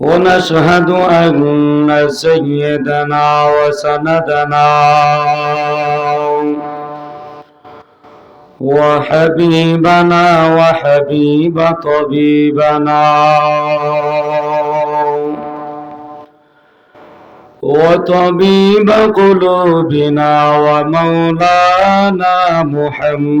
ونشهد أن سيدنا وسندنا وحبيبنا وحبيب طبيبنا وطبيب قلوبنا ومولانا محمد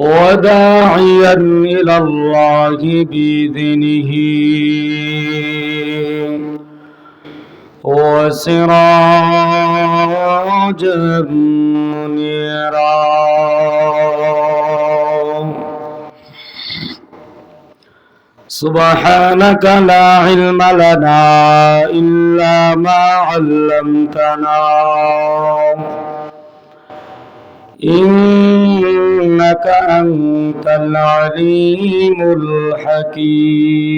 وداعيا إلى الله بإذنه. وسراجا منيرا. سبحانك لا علم لنا إلا ما علمتنا. إنك أنت العليم الحكيم.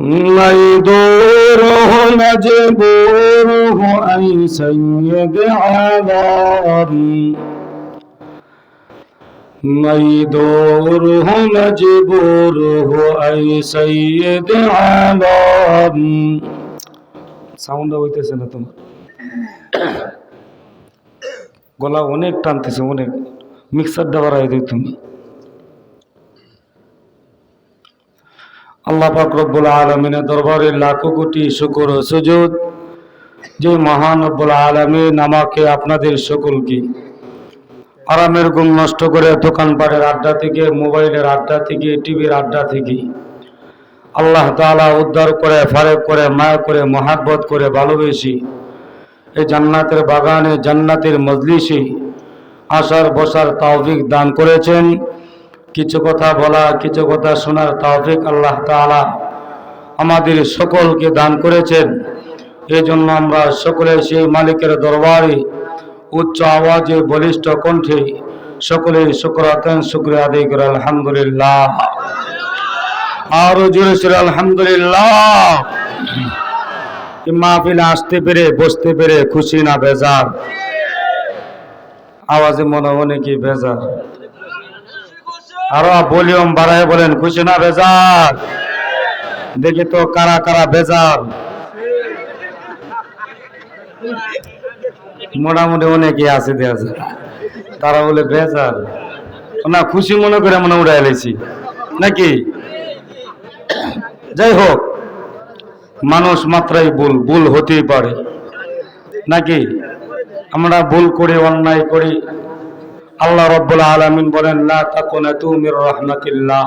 ميدوره مجبوره أي سيد عذاب ميدوره مجبوره أي سيد عالم sound হইতেছে না তোমার গলা অনেক টানতেছে, অনেক। মিক্সার দেওয়ার আগে তুমি। আল্লাহ পাক রব্বুল আলমিনের দরবারে লাখো কোটি শুকর সুজুদ। যে মহান রব্বুল আলমিন আমাকে আপনাদের সকলকে আরামের ঘুম নষ্ট করে দোকানপাটের আড্ডা থেকে, মোবাইলের আড্ডা থেকে, টিভির আড্ডা থেকে আল্লাহ তাআলা উদ্ধার করে, ফারেক করে, মায়া করে, মহাব্বত করে ভালোবেসি এই জান্নাতের বাগানে, জান্নাতের মজলিসে আসার, বসার তৌফিক দান করেছেন। কিছু কথা বলা, কিছু কথা শোনার তৌফিক আল্লাহ তাআলা আমাদের সকলকে দান করেছেন। এই জন্য আমরা সকলে সেই মালিকের দরবারে উচ্চ আওয়াজে, বলিষ্ঠ কণ্ঠে সকলে শুক্রাতেন শুক্রিয়া আদায় করে, আলহামদুলিল্লাহ। আরও জোরে সরে আলহামদুলিল্লাহ। মাহফিলে আসতে পেরে, বসতে পেরে খুশি না বেজার? আওয়াজে মনে মনে কি বেজার? আরও ভলিউম বাড়ায় বলেন, খুশি না বেজার? দেখি তো কারা কারা বেজার? মোটামুটি অনেকে আছে দেয়া তারা বলে বেজার। না, খুশি মনে করে মনে উড়াই লেছি। নাকি? যাই হোক, মানুষ মাত্রাই ভুল ভুল হতেই পারে। নাকি? আমরা ভুল করি, অন্যায় করি। আল্লাহ রব্বুল আলমিন বলেন রহমাতিল্লাহ।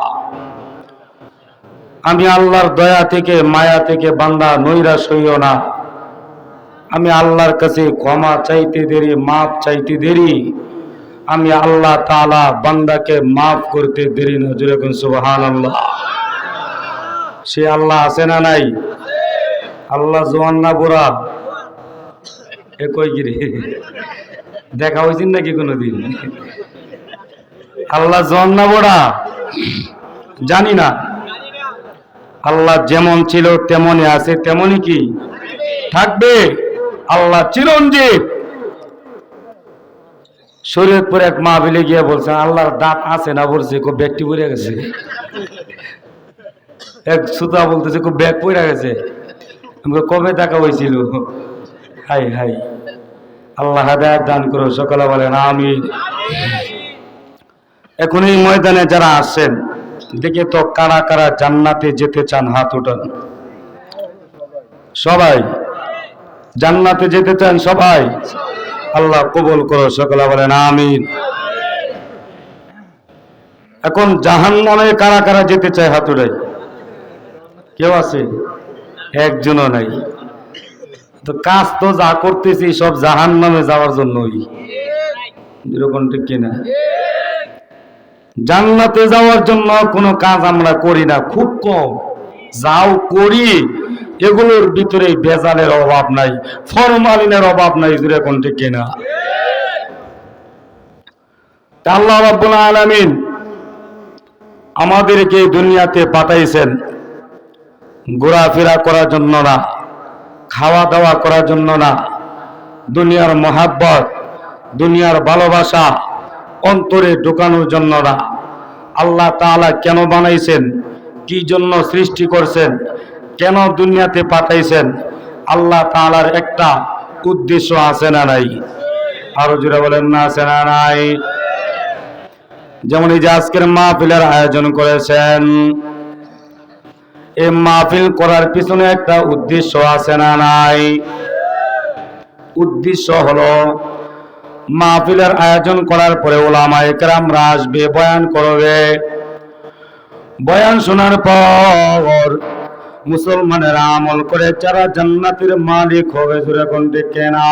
আমি আল্লাহর দয়া থেকে, মায়া থেকে বান্দা নৈরাশ হইও না। আমি আল্লাহর কাছে ক্ষমা চাইতে দেরি, মাফ চাইতে দেরি। আমি আল্লাহ তালা বান্দাকে মাফ করতে দেরি না। যেরকম সুবহান আল্লাহ সে আল্লাহ আছে না নাই? আল্লাহ জোয়ান না বুড়া? এ কই গিরি? দেখা হয়েছেন নাকি কোনোদিন? আল্লাহ জন না বড়া? জানি না। আল্লাহ যেমন ছিল, তেমনই আছে, তেমনই কি? থাকবে। আল্লাহ চিরঞ্জীব। শরীয়তপুর এক মা বিলে গিয়ে বলছে, আল্লাহর দাঁত আছে না বলছে খুব ব্যাগটি পড়ে গেছে। এক সুতা বলতেছে, খুব ব্যাগ পড়ে গেছে। আমাকে কবে দেখা হয়েছিল হাই হাই। আল্লাহ হাদায়াত দান করো সকালে বলেন আমি এখন এই ময়দানে যারা আসেন দেখে তো কারা কারা জান্নাতে যেতে চান, হাত উঠান। সবাই। জান্নাতে যেতে চান সবাই। আল্লাহ কবুল করো সকলে বলেন, আমিন। এখন জাহান নামে কারা কারা যেতে চায়, হাত উঠাই। কেউ আছে? একজনও নাই। তো কাজ তো যা করতেছি, সব জাহান নামে যাওয়ার জন্যই। এরকম ঠিক কিনা? জান্নাতে যাওয়ার জন্য কোনো কাজ আমরা করি না, খুব কম। যাও করি, এগুলোর ভিতরে বেজালের অভাব নাই, ফরমালিনের অভাব নাই এরকম ঠিক কিনা? আল্লাহ রাব্বুল আলামিন আমাদেরকে দুনিয়াতে পাঠাইছেন। ঘোরাফেরা করার জন্য না খাওয়া দাওয়া করার জন্য না। দুনিয়ার মহাব্বত, দুনিয়ার ভালোবাসা অন্তরে ঢোকানোর জন্য না। আল্লাহ তাআলা কেন বানাইছেন? কি জন্য সৃষ্টি করছেন? কেন দুনিয়াতে পাঠাইছেন? আল্লাহ তাআলার একটা উদ্দেশ্য আছে না নাই? আরও জোরে বলেন, না আছে না নাই? যেমন এই যে আজকের মাহফিলের আয়োজন করেছেন এই মাহফিল করার পিছনে একটা উদ্দেশ্য আছে না নাই? উদ্দেশ্য হলো, মাহফিলের আয়োজন করার পরে ওলামা একরামরা আসবে, বয়ান করবে। বয়ান শোনার পর মুসলমানেরা আমল করে, যারা জান্নাতের মালিক হবে জুড়ে কোনটি কেনা?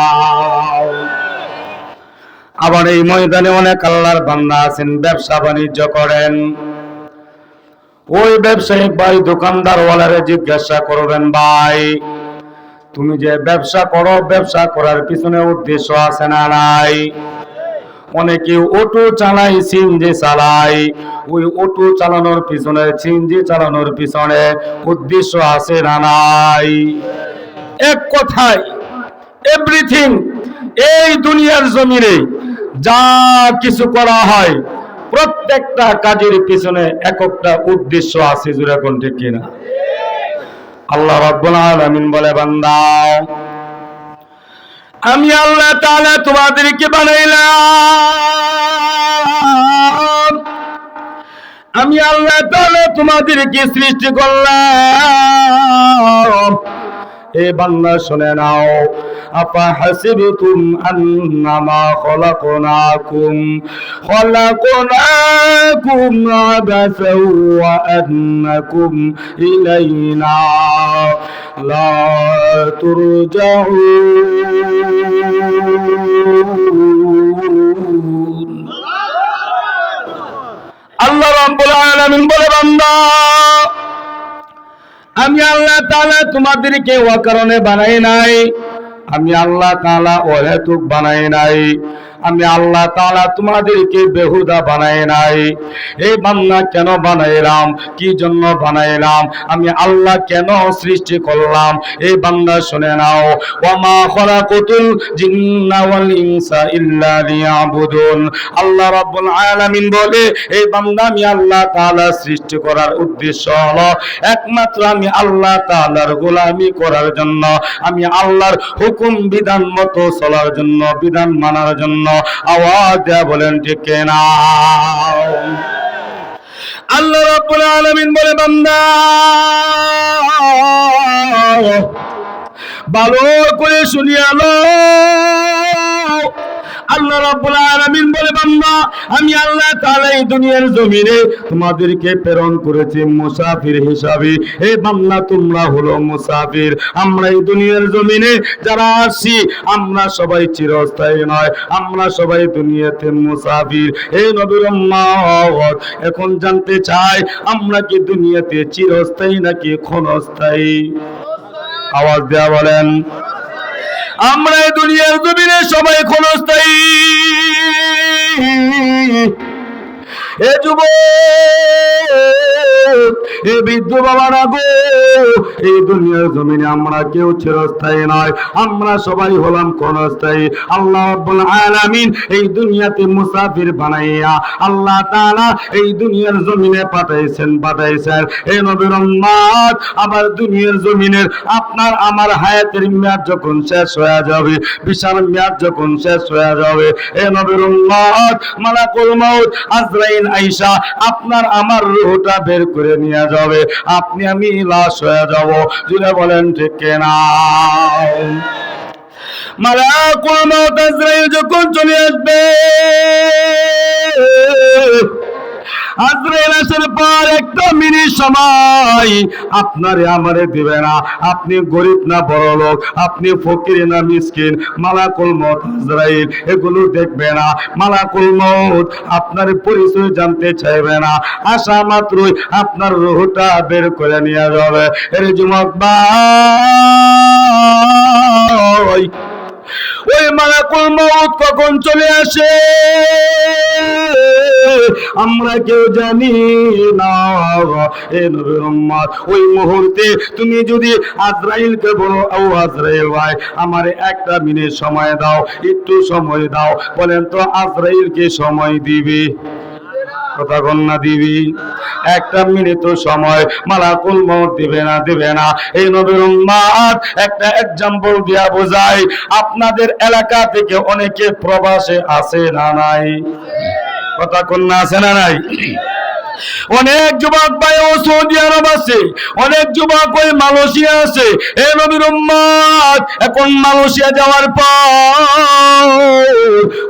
আবার এই ময়দানে অনেক আল্লাহর বান্দা আছেন ব্যবসা বাণিজ্য করেন। ওই ব্যবসায়িক ভাই দোকানদার ওয়ালারে জিজ্ঞাসা করবেন, ভাই, তুমি যে ব্যবসা করো, ব্যবসা করার পিছনে উদ্দেশ্য আছে না নাই? অনেকে অটো চালাই সিনজি চালাই ওই অটো চালানোর পিছনে সিনজি চালানোর পিছনে উদ্দেশ্য আছে না নাই? এক কথায় এভরিথিং এই দুনিয়ার জমিনে যা কিছু করা হয় প্রত্যেকটা কাজের পিছনে একটা উদ্দেশ্য আছে জুড়ে কোনটি কিনা? আল্লাহ রাব্বুল বলে, বান্দা, আমি আল্লাহ তাআলা তোমাদেরকে বানাইলাম। আমি আল্লাহ তাআলা তোমাদেরকে সৃষ্টি করলাম। এ বান্দা শুনে নাও। আপা হাসিবতুম আন্নামা খলাকনাকুম। খলাকনাকুম আবাসাও ওয়া আন্নাকুম ইলাইনা। লা তুরজাউন। আল্লাহ রাব্বুল আলামিন বলে, বান্দা! আমি আল্লাহ তালা তোমাদেরকে ও কারণে বানাই নাই। আমি আল্লাহ তাআলা অহেতুক বানাই নাই। আমি আল্লাহ তাআলা তোমাদেরকে বেহুদা বানাই নাই। এই বান্দা কেন বানাইলাম? কি জন্য বানাইলাম? আমি আল্লাহ কেন সৃষ্টি করলাম? এই বান্দা শুনে নাও। ওয়ামা খলাকুতুল জিন্না ওয়াল ইনসা ইল্লা লিয়াবুদুন। আল্লাহ রাব্বুল আলামিন বলে, এই বান্দা আমি আল্লাহ তাআলা সৃষ্টি করার উদ্দেশ্য হলো, একমাত্র আমি আল্লাহ তাআলার গোলামি করার জন্য, আমি আল্লাহর হুকুম বিধান মতো চলার জন্য, বিধান মানার জন্য আওয়াজ দেয়া বলেন ঠিক কেনা? আল্লাহ রাব্বুল আলামিন বলে বান্দা ভালো করে শুনিয়ালো আল্লাহ রাব্বুল বলে, বান্দা, আমি আল্লাহ তাআলা এই দুনিয়ার জমিনে তোমাদেরকে প্রেরণ করেছি মুসাফির হিসাবে। হে বান্দা, তোমরা হলো মুসাফির। আমরা এই দুনিয়ার জমিনে যারা আসি আমরা সবাই চিরস্থায়ী নয়, আমরা সবাই দুনিয়াতে মুসাফির। হে নবীর এখন জানতে চাই, আমরা কি দুনিয়াতে চিরস্থায়ী নাকি ক্ষণস্থায়ী? আওয়াজ দেয়া বলেন। আমরা দুনিয়ার জমিনে সবাই ক্ষণস্থায়ী। এ যুব এ বৃদ্ধ বাবারা গো, এই দুনিয়ার জমিনে আমরা কেউ চিরস্থায়ী নয়। আমরা সবাই হলাম আল্লাহ আলামিন এই দুনিয়াতে মুসাফির বানাইয়া আল্লাহ এই দুনিয়ার জমিনে পাঠাইছেন পাঠাইছেন। নবীর আবার দুনিয়ার জমিনের আপনার, আমার হায়াতের মেয়াদ যখন শেষ হয়ে যাবে, বিশাল মেয়াদ যখন শেষ হয়ে যাবে এ নবীর উম্মত, মালাকুল মাউত আইসা, আপনার আমার রুহটা বের করে নিয়ে যাবে। আপনি, আমি লাশ হয়ে যাব। জুড়ে বলেন, ঠিক কেনা? মালাকুল মাউত আজরাইল যখন চলে আসবে আজরাইল আসার পর একটা মিনিট সময়। আপনারে আমারে দিবে না। আপনি গরিব না বড় লোক, আপনি ফকির না মিসকিন। মালাকুল মত আজরাইল, এগুলো দেখবে না। মালাকুল মত আপনার পরিচয় জানতে চাইবে না। আসা মাত্রই আপনার রুহটা বের করে নিয়ে যাবে। এর যুবক ভাই ওই মালাকুল মউত কখন চলে আসে? আমরা কেউ জানি না। এ নবীর উম্মত ওই মুহূর্তে তুমি যদি আজরাইলকে বলো, ও আজরাইল ভাই, আমারে একটা মিনিট সময় দাও, একটু সময় দাও। বলেন তো আজরাইলকে সময় দিবে? কথা কন্যা দিবি একটা মিনিট সময়, মালাকুল মত দিবে না দিবে না। এই নবীর উম্মাদ একটা এক্সাম্পল দিয়া বোঝাই আপনাদের এলাকা থেকে অনেকে প্রবাসে আছে না নাই? কথা কন্যা আছে না নাই? অনেক যুবক ভাই ও সৌদি আরব আছে, অনেক যুবক ওই মালয়েশিয়া আছে। এ নবীর উম্মত এখন মালয়েশিয়া যাওয়ার পর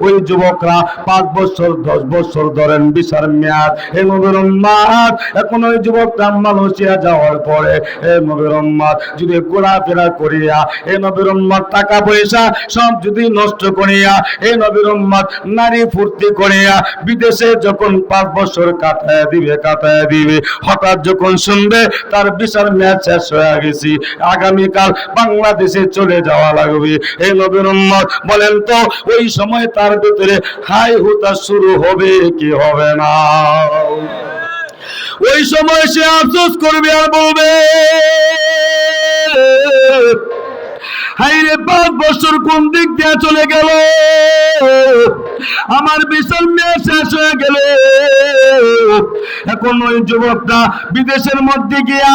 ওই যুবকরা পাঁচ বছর, দশ বছর ধরেন বিশাল মেয়াদ। এ নবীর উম্মত এখন ওই যুবকরা মালয়েশিয়া যাওয়ার পরে, এ নবীর উম্মত যদি ঘোরাফেরা করিয়া, এ নবীর উম্মত টাকা পয়সা সব যদি নষ্ট করিয়া, এ নবীর উম্মত নারী ফুর্তি করিয়া, বিদেশে যখন পাঁচ বছর কাটায় দিবে কাটায় দিবে। হঠাৎ যখন শুনবে, তার বিশাল ম্যাচ শেষ হয়ে গেছি। আগামীকাল বাংলাদেশে চলে যাওয়া লাগবে। এই নবীর উম্মত, বলেন তো, ওই সময় তার ভিতরে হাই হুতা শুরু হবে কি হবে না? ওই সময় সে আফসোস করবে আর বলবে হাই রে, পাঁচ বছর কোন দিক দিয়ে চলে গেল? আমার বিশাল মেয়ে শেষ হয়ে গেল এখন ওই যুবকটা বিদেশের মধ্যে গিয়া,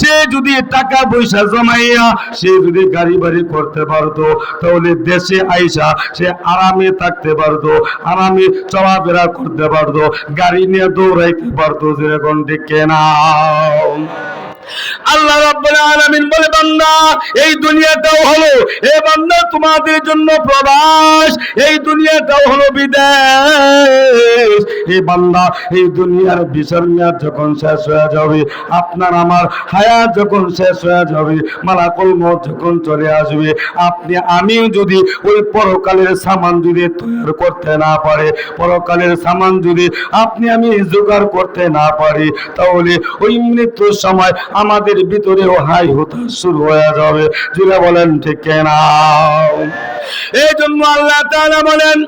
সে যদি টাকা পয়সা জমাইয়া, সে যদি গাড়ি বাড়ি করতে পারতো, তাহলে দেশে আইসা সে আরামে থাকতে পারতো, আরামে চলাফেরা করতে পারতো, গাড়ি নিয়ে দৌড়াইতে পারতো যেরকম ডেকে না আল্লাহ রাব্বুল আলামিন বলে, বান্দা, এই দুনিয়াটাও হলো, এ বান্দা, তোমাদের জন্য প্রবাস, এই দুনিয়াটাও হলো বিদেশ। এই বান্দা, এই দুনিয়ার বিশাল মেয়াদ যখন শেষ হয়ে যাবে, আপনার আমার হায়াত যখন শেষ হয়ে যাবে, মালাকুল মত যখন চলে আসবে, আপনি, আমিও যদি ওই পরকালের সামান যদি তৈরি করতে না পারে, পরকালের সামান যদি আপনি আমি জোগাড় করতে না পারি, তাহলে ওই মৃত্যুর সময় আমাদের ভিতরেও হাই হতা শুরু হয়ে যাবে। জুড়ে বলেন, ঠিক কেনা? এই জন্য আল্লাহ তারা বলেন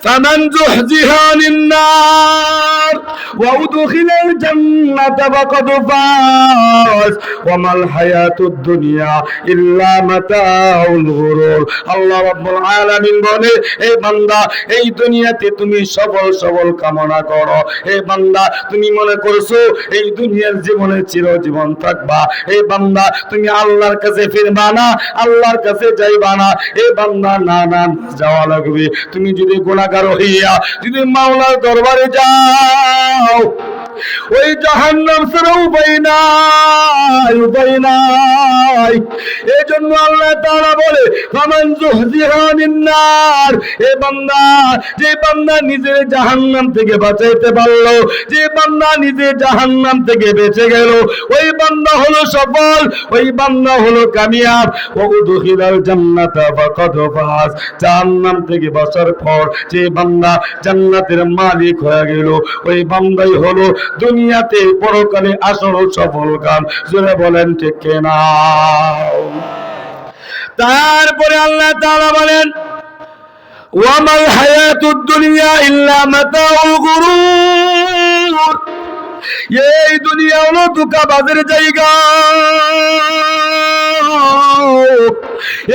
فمن زحزح عن النار وأدخل الجنة فقد فاز وما الحياة الدنيا إلا متاع الغرور আল্লাহ রাব্বুল আলামিন বলে এই বান্দা এই দুনিয়াতে তুমি সফল সফল কামনা করো এই বান্দা তুমি মনে করছো এই দুনিয়ার জীবনে চিরজীবন থাকবা এই বান্দা তুমি আল্লাহর কাছে ফিরবা না আল্লাহর কাছে যাইবা না এই বান্দা না না না, যাওয়া লাগবে তুমি যদি গুণাগার হইয়া যদি মাওলার দরবারে যাও। ওই জাহান্নাম ছাড়া উপায় নাই উপায় নাই। এই জন্য আল্লাহ তাআলা বলে, ফামান জুহজিহানিন নার এ বান্দা, যে বান্দা নিজের জাহান্নাম থেকে বাঁচাইতে পারল, যে বান্দা নিজে জাহান্নাম থেকে বেঁচে গেল, ওই বান্দা হলো সফল, ওই বান্দা হলো কামিয়াব। ও উদখিলাল জান্নাতা ফাকাদ ফাজ জাহান্নাম থেকে বাঁচার পর যে বান্দা জান্নাতের মালিক হয়ে গেল, ওই বান্দাই হলো দুনিয়াতে পরকালে আসল সফল গান জোরে বলেন, ঠিক না তারপরে আল্লাহ তাআলা বলেন, ওয়ামাল হায়াতুদ দুনিয়া ইল্লা মাতাউল গুরুর। এই দুনিয়া হলো ধোকাবাজের জায়গা।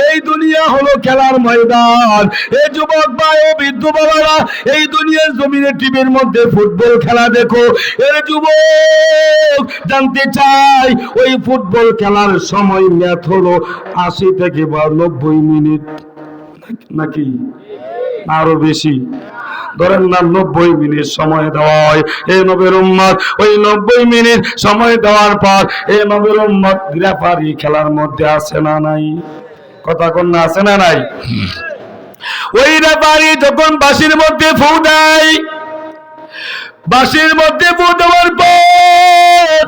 এই দুনিয়া হলো খেলার ময়দান। এই যুবক ভাই, ও বৃদ্ধ বাবারা, এই দুনিয়ার জমিনে টিভির মধ্যে ফুটবল খেলা দেখো। এর যুবক জানতে চাই, ওই ফুটবল খেলার সময় ম্যাথ হলো আশি থেকে বা নব্বই মিনিট। নাকি? আরও বেশি। ধরেন না নব্বই মিনিট সময় দেওয়া হয়। এ নবের উম্মত ওই নব্বই মিনিট সময় দেওয়ার পর এ নবের উম্মত রেফারি খেলার মধ্যে আছে না নাই? কথা কন্যা আছে না নাই? ওই রেফারি যখন বাসির মধ্যে ফু দেয় বাসির মধ্যে ফু দেওয়ার পর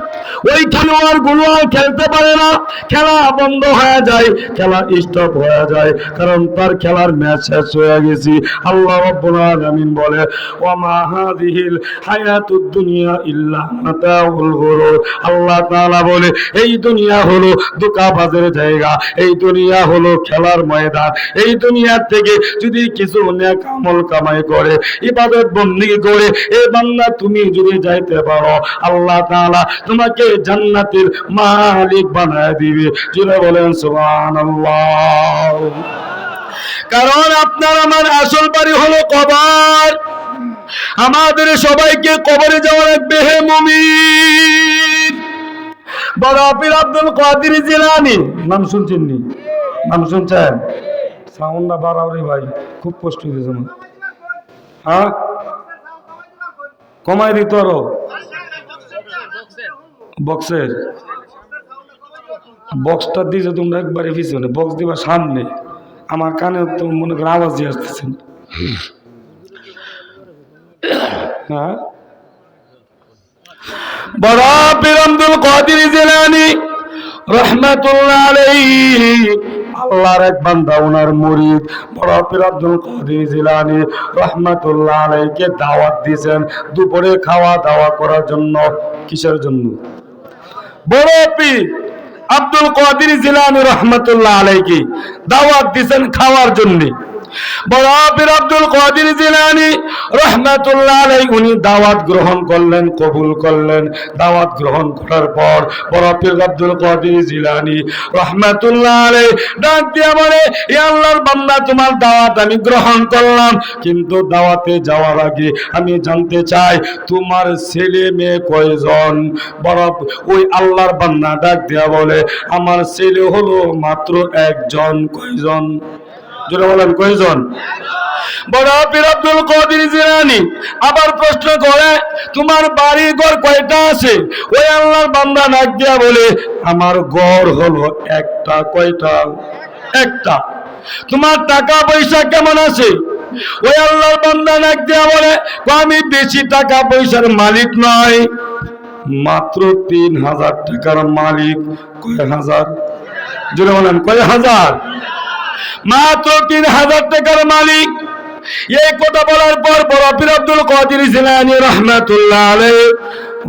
ওই খেলোয়াড়গুলো আর খেলতে পারে না। খেলা বন্ধ হয়ে যায়, খেলা স্টপ হয়ে যায়, কারণ তার খেলার ম্যাচ শেষ হয়ে গেছে। আল্লাহ রাব্বুল বলে দুনিয়া ইল্লা মাতাউল গুরুর। আল্লাহ তাআলা বলে, এই দুনিয়া হলো দোকাবাজের জায়গা। এই দুনিয়া হলো খেলার ময়দান। এই দুনিয়ার থেকে যদি কিছু নেক আমল কামাই করে, ইবাদত বন্দেগী করে, এ বান্দা তুমি যদি যাইতে পারো, আল্লাহ তাআলা তোমাকে জান্নাতের মালিক বানায় দিবে। জুড়ে বলেন, সুবহানাল্লাহ। কারণ আপনার আমার আসল বাড়ি হলো কবর। আমাদের সবাইকে কবরে যাওয়া লাগবে, হে মুমিন। বড় আপির আব্দুল কাদের জিলানি। নাম শুনছেন নি? নাম শুনছেন? সাউন্ডটা বাড়াও রে ভাই, খুব কষ্ট হয়েছে হ্যাঁ? কমাই দিত আরও বক্সের। বক্সটা দিয়েছে তোমরা একবারে পিছনে। বক্স দিবা সামনে। আমার কানে তো মনে করো আওয়াজ দিয়ে আসতেছে। হ্যাঁ? বড় পীর আব্দুল কাদের জিলানী রহমাতুল্লাহ আলাইহি আল্লাহর এক বান্দা ওনার মুরিদ বড় পীর আব্দুল কাদের জিলানী রহমাতুল্লাহ আলাইকে দাওয়াত দিয়েছেন দুপুরে খাওয়া দাওয়া করার জন্য। কিসের জন্য? বড় পীর আব্দুল কাদের জিলানী রহমাতুল্লাহ আলাইকে দাওয়াত দিয়েছেন খাওয়ার জন্য। আমি গ্রহণ করলাম। কিন্তু দাওয়াতে যাওয়ার আগে আমি জানতে চাই, তোমার ছেলে মেয়ে কয়জন? বড় ওই আল্লাহর বান্না ডাক দিয়া বলে, আমার ছেলে হলো মাত্র একজন, কয়জন? জোরে বলেন, কয়জন? বড় পীর আব্দুল কাদের জিলানী, আবার প্রশ্ন করে, তোমার বাড়ি ঘর কয়টা আছে? ওই আল্লাহর বান্দা নাক দিয়া বলে, আমার ঘর হলো একটা, কয়টা? একটা। তোমার টাকা পয়সা কেমন আছে? ওই আল্লাহর বান্দা নাক দিয়া বলে আমি বেশি টাকা পয়সার মালিক নয়। মাত্র তিন হাজার টাকার মালিক কয় হাজার? জোরে বলেন, কয় হাজার? মাত্র তিন হাজার টাকার মালিক। এই কথা বলার পর বড় পীর আব্দুল কাদের জিলানী রহমাতুল্লাহ আলাইহি,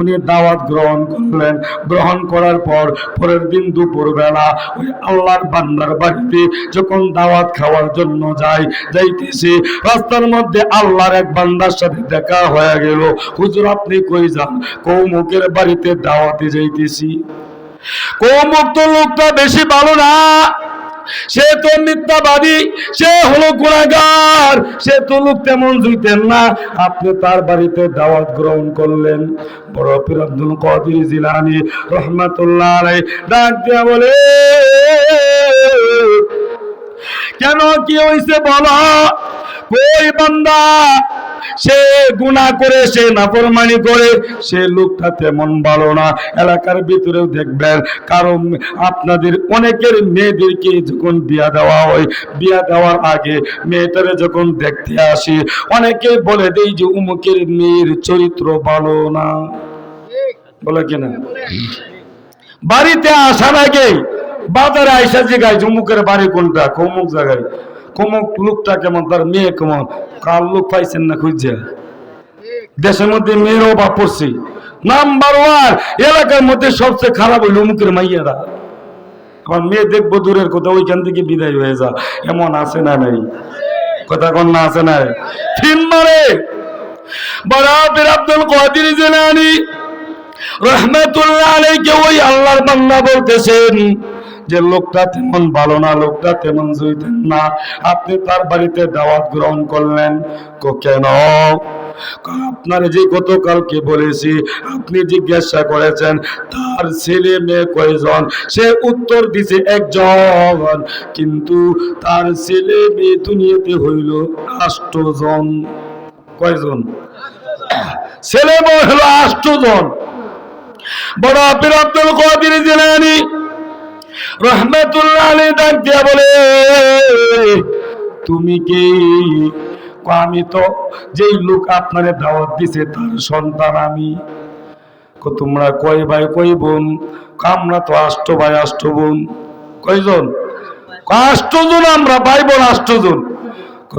উনি দাওয়াত গ্রহণ করলেন। গ্রহণ করার পর পরের দিন দুপুর বেলা ওই আল্লাহর বান্দার বাড়িতে যখন দাওয়াত খাওয়ার জন্য যায় যাইতেছে, রাস্তার মধ্যে আল্লাহর এক বান্দার সাথে দেখা হয়ে গেল। হুজুর, আপনি কই যান? কৌমুকের বাড়িতে দাওয়াতে যাইতেছি। কৌমুক তো লোকটা বেশি ভালো না। সে তো মিথ্যাবাদী, সে হলো গুণাগার, সে তো লোক তেমন জুইতেন না। আপনি তার বাড়িতে দাওয়াত গ্রহণ করলেন। বড় পীর আব্দুল কাদির জিলানী রহমাতুল্লাহ আলাই ডাক দিয়া বলে, কেন কি হইছে বলো? কই বান্দা, সে গুনাহ করে, সে নাফরমানি করে, সে লোকটা তেমন ভালো না। এলাকার ভিতরেও দেখবেন, কারণ আপনাদের অনেকের মেয়েদেরকে যখন বিয়া দেওয়া হয়, বিয়া দেওয়ার আগে মেয়েটারে যখন দেখতে আসি, অনেকে বলে দেই যে উমুকের মেয়ের চরিত্র ভালো না। বলে কিনা বাড়িতে আসার আগে বাজারে আইসা জিগাই অমুকের বাড়ি কোনটা, কমুক জায়গায়। কমুক লোকটা কেমন, তার মেয়ে কেমন? কার লোক পাইছেন না খুঁজছে দেশের মধ্যে মেয়ের অভাব পড়ছে। নাম্বার ওয়ান এলাকার মধ্যে সবচেয়ে খারাপ হইল অমুকের মাইয়ারা। আমার মেয়ে দেখব দূরের কথা, ওইখান থেকে বিদায় হয়ে যা। এমন আছে না নাই? কথা কন্যা আছে না? ফিন মারে। বরাতের আব্দুল কাদের জিলানী রহমাতুল্লাহ আলাইকে ওই আল্লাহর বান্দা বলতেছেন যে লোকটা তেমন ভালো না, লোকটা তেমন জুইতেন না। আপনি তার বাড়িতে দাওয়াত গ্রহণ করলেন। কেন? আপনার যে গতকালকে বলেছি, আপনি জিজ্ঞাসা করেছেন, তার ছেলে মেয়ে কয়জন? সে উত্তর দিছে একজন। কিন্তু তার ছেলে মেয়ে দুনিয়াতে হইল আষ্টজন। কয়জন? ছেলে বড় হলো আষ্টজন। বড় আব্দুল কাদের জিলানী রহমাতুল্লাহ আলী ডাক দিয়া বলে তুমি কি আমি তো যেই লোক আপনারে দাওয়াত দিছে তার সন্তান আমি। তোমরা কয় ভাই কই বোন? আমরা তো আষ্ট ভাই আষ্ট বোন। কয়জন? কয়, আষ্টজন আমরা? ভাই বোন আষ্টজন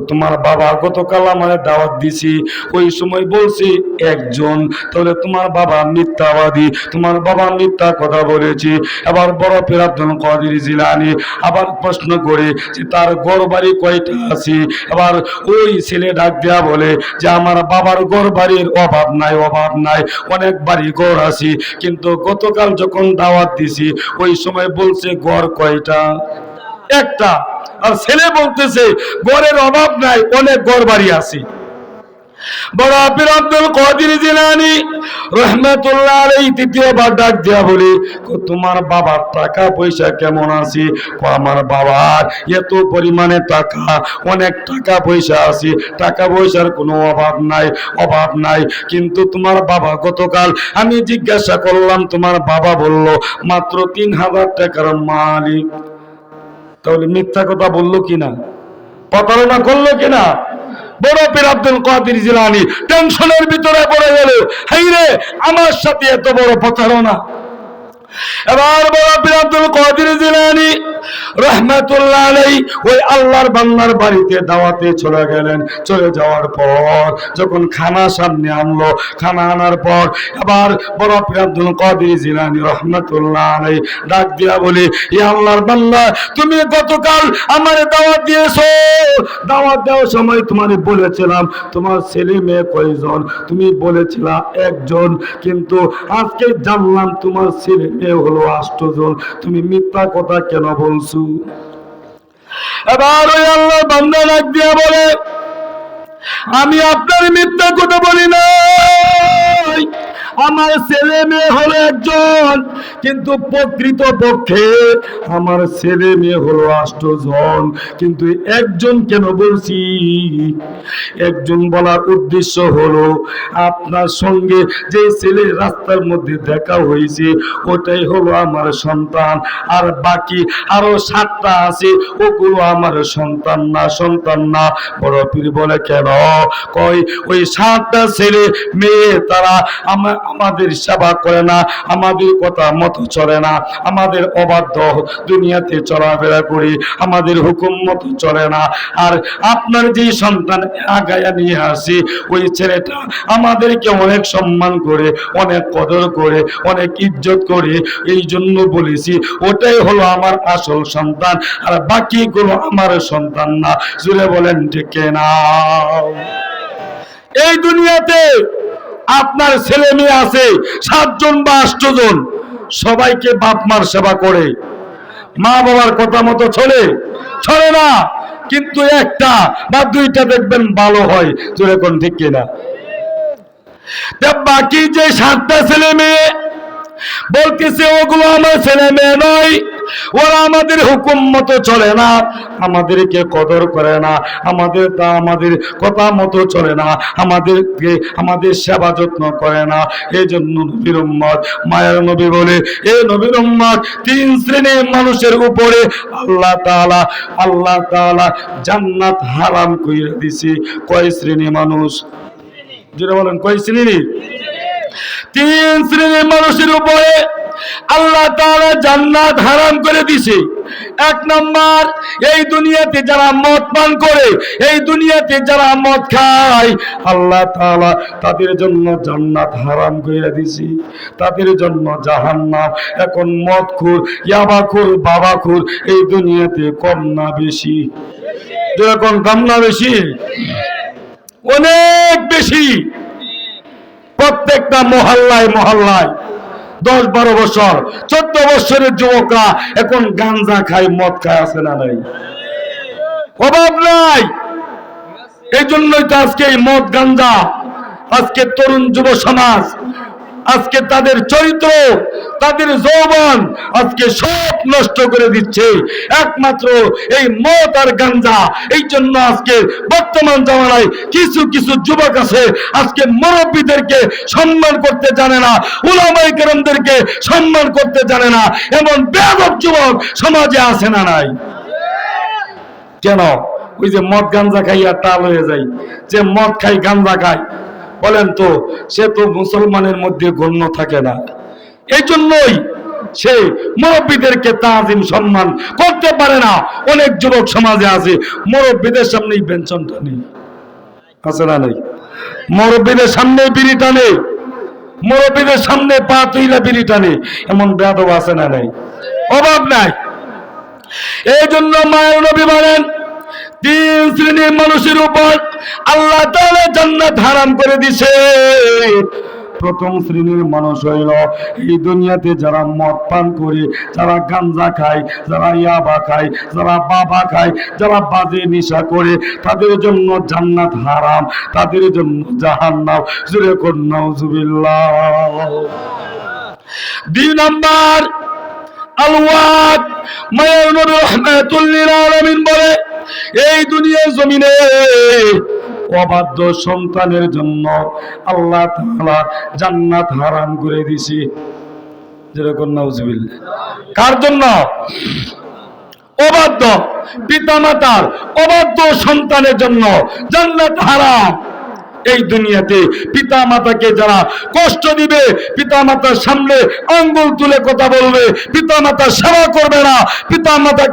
তোমার বাবা গতকাল আমাদের দাওয়াত দিছি, ওই সময় বলছি, একজন, তাহলে তোমার বাবা মিথ্যাবাদী, তোমার বাবা মিথ্যা কথা বলেছি। এবার বড় ফেরাদ্দন কাদের জিলানি, আবার প্রশ্ন করে যে তার গড় বাড়ি কয়টা আছে? এবার ওই ছেলে ডাক দেয়া বলে যে আমার বাবার গড় বাড়ির অভাব নাই অভাব নাই, অনেক বাড়ি গড় আছে। কিন্তু গতকাল যখন দাওয়াত দিছি, ওই সময় বলছে গড় কয়টা? একটা। আর ছেলে বলতেছে গড়ের অভাব নাই, অনেক গড় বাড়ি আছে। বড় আপির আব্দুল কাদের জিলানী রহমাতুল্লাহ আলাইহি তৃতীয়বার ডাক দিয়া বলে তোমার বাবার টাকা পয়সা কেমন আছে? আমার বাবার এত পরিমাণে টাকা, অনেক টাকা পয়সা আছে। টাকা পয়সার কোনো অভাব নাই অভাব নাই। কিন্তু তোমার বাবা গতকাল আমি জিজ্ঞাসা করলাম, তোমার বাবা বলল, মাত্র তিন হাজার টাকার মালিক তাহলে মিথ্যা কথা বলল কিনা? প্রতারণা করল কিনা? বড় পীর আব্দুল কাদির জিলানি, টেনশনের ভিতরে পড়ে গেল। হাই রে, আমার সাথে এত বড় প্রতারণা। এবার বড় জিলানী রহমাতুল্লাহ ওই আল্লাহর বাড়িতে দাওয়াতে চলে গেলেন। চলে যাওয়ার পর যখন খানা সামনে আনলো, খানা আনার পর বড় জিলানী রহমাতুল্লাহ ডাক দিয়া বলে আল্লাহর তুমি গতকাল আমার দাওয়াত দিয়েছ। দাওয়াত দেওয়ার সময় তোমারে বলেছিলাম, তোমার ছেলে মেয়ে কয়জন? তুমি বলেছিলা একজন, কিন্তু আজকে জানলাম তোমার ছেলে মেয়ে হলো আষ্টজন। তুমি মিথ্যা কথা কেন বলছো? এবার ওই আল্লাহ বান্দা ডাক দিয়া বলে, আমি আপনার মিথ্যা কথা বলি নাই। আমার ছেলে মেয়ে হলো একজন, কিন্তু প্রকৃত পক্ষে আমার ছেলে মেয়ে হলো আষ্টজন। কিন্তু একজন কেন বলছি? একজন বলার উদ্দেশ্য হলো, আপনার সঙ্গে যে ছেলে রাস্তার মধ্যে দেখা হয়েছে, ওটাই হলো আমার সন্তান। আর বাকি আরও সাতটা আছে, ওগুলো আমার সন্তান না সন্তান না। বড় পীর বলে, কেন? কই ওই সাতটা ছেলে মেয়ে, তারা আমা- আমাদের সেবা করে না, আমাদের কথা মতো চলে না, আমাদের অবাধ্য দুনিয়াতে চলাফেরা করি, আমাদের হুকুম মতো চলে না। আর আপনার যে সন্তান আগায়া নিয়ে আসি, ওই ছেলেটা আমাদেরকে অনেক সম্মান করে, অনেক কদর করে, অনেক ইজ্জত করে এই জন্য বলেছি, ওটাই হলো আমার আসল সন্তান, আর বাকিগুলো আমার সন্তান না। জুড়ে বলেন, ঠিক না এই দুনিয়াতে আপনার ছেলে মেয়ে আছে, সাতজন বা আষ্টজন সবাইকে বাপ মার সেবা করে। মা বাবার কথা মতো ছড়ে ছড়ে না, কিন্তু একটা বা দুইটা দেখবেন ভালো হয় যেরকম ঠিক কিনা। বাকি যে সাতটা ছেলে মেয়ে বলতেছে, ওগুলো আমার ছেলে মেয়ে নয়। ওরা আমাদের হুকুম মতো চলে না। আমাদেরকে কদর করে না। আমাদের তা আমাদের কথা মতো চলে না। আমাদেরকে, আমাদের সেবা যত্ন করে না। এই জন্য নবীর উম্মত, মায়ের নবী বলে এই নবীর উম্মত, তিন শ্রেণির মানুষের উপরে আল্লাহ তাআলা আল্লাহ তাআলা জান্নাত হারাম কইরা দিছি। কয় শ্রেণি মানুষ? যেটা বলেন, কয় শ্রেণি তিন শ্রেণির মানুষের উপরে আল্লাহ তাআলা জান্নাত হারাম করে দিছে এক নম্বর, এই দুনিয়াতে যারা মদ পান করে, এই দুনিয়াতে যারা মদ খায়, আল্লাহ তালা তাদের জন্য জান্নাত হারাম করে দিছি তাদের জন্য জাহান্নাম, এখন মদ খুর, ইয়াবা খুর, বাবা খুর, এই দুনিয়াতে কম না বেশি। যেরকম কম না বেশি? অনেক বেশি। প্রত্যেকটা মহল্লায় মহল্লায়। দশ বারো বছর, চোদ্দ বছরের যুবকরা এখন গাঞ্জা খায়, মদ খায়, আছে না নাই? অভাব নাই। এই জন্যই তো আজকে এই মদ গাঞ্জা, আজকে তরুণ যুব সমাজ আজকে তাদের চরিত্র, তাদের যৌবন আজকে সব নষ্ট করে দিচ্ছে। একমাত্র এই মদ আর গাঞ্জা, এই জন্য আজকে বর্তমান জামানায় কিছু কিছু যুবক আছে, আজকে মুরব্বীদেরকে সম্মান করতে জানে না উলামাই কেরামদেরকে সম্মান করতে জানে না, এমন বেদব যুবক সমাজে আছে না নাই। কেন? ওই যে মদ, গাঞ্জা খাইয়া টাল হয়ে যায়। যে মদ খাই গাঞ্জা খায়। বলেন তো, সে তো মুসলমানের মধ্যে গণ্য থাকে না। এই জন্যই সে মুরব্বীদেরকে তাজিম সম্মান করতে পারে না। অনেক যুবক সমাজে আছে, মুরব্বীদের সামনেই বেঞ্চনটা নেই। আছে না নেই? মুরব্বীদের সামনে বিড়ি টানে মুরব্বীদের সামনে পা তুইলা বিড়ি টানে এমন বেদব আছে না নাই? অভাব নাই। এই জন্য মায়ের নবী বলেন তিন শ্রেণির মানুষের উপর আল্লাহ জান্নাত হারাম করে দিছে। প্রথম শ্রেণির মানুষ হইল এই দুনিয়াতে যারা মদ পান করে, যারা গাঞ্জা খায়, যারা ইয়াবা খায়, যারা বাবা খায়, যারা বাজে নেশা করে, তাদের জন্য জান্নাত হারাম, তাদের জন্য জাহান্নাম। জুড়ে কন্যাউজুবিল্লাহ দুই নাম্বার, আলওয়াদ মায়ের নবী রহমাতুল্লিল আলামিন বলে এই দুনিয়ার জমিনে অবাধ্য সন্তানের জন্য আল্লাহ জান্নাত হারাম করে দিছি যেরকম নাউজুবিল্লাহ। কার জন্য? অবাধ্য পিতামাতার অবাধ্য সন্তানের জন্য জান্নাত হারাম। এই দুনিয়াতে পিতা মাতাকে যারা কষ্ট দিবে পিতা মাতার সামনে আঙ্গুল তুলে কথা বলবে পিতা মাতার সেবা করবে না পিতা মাতা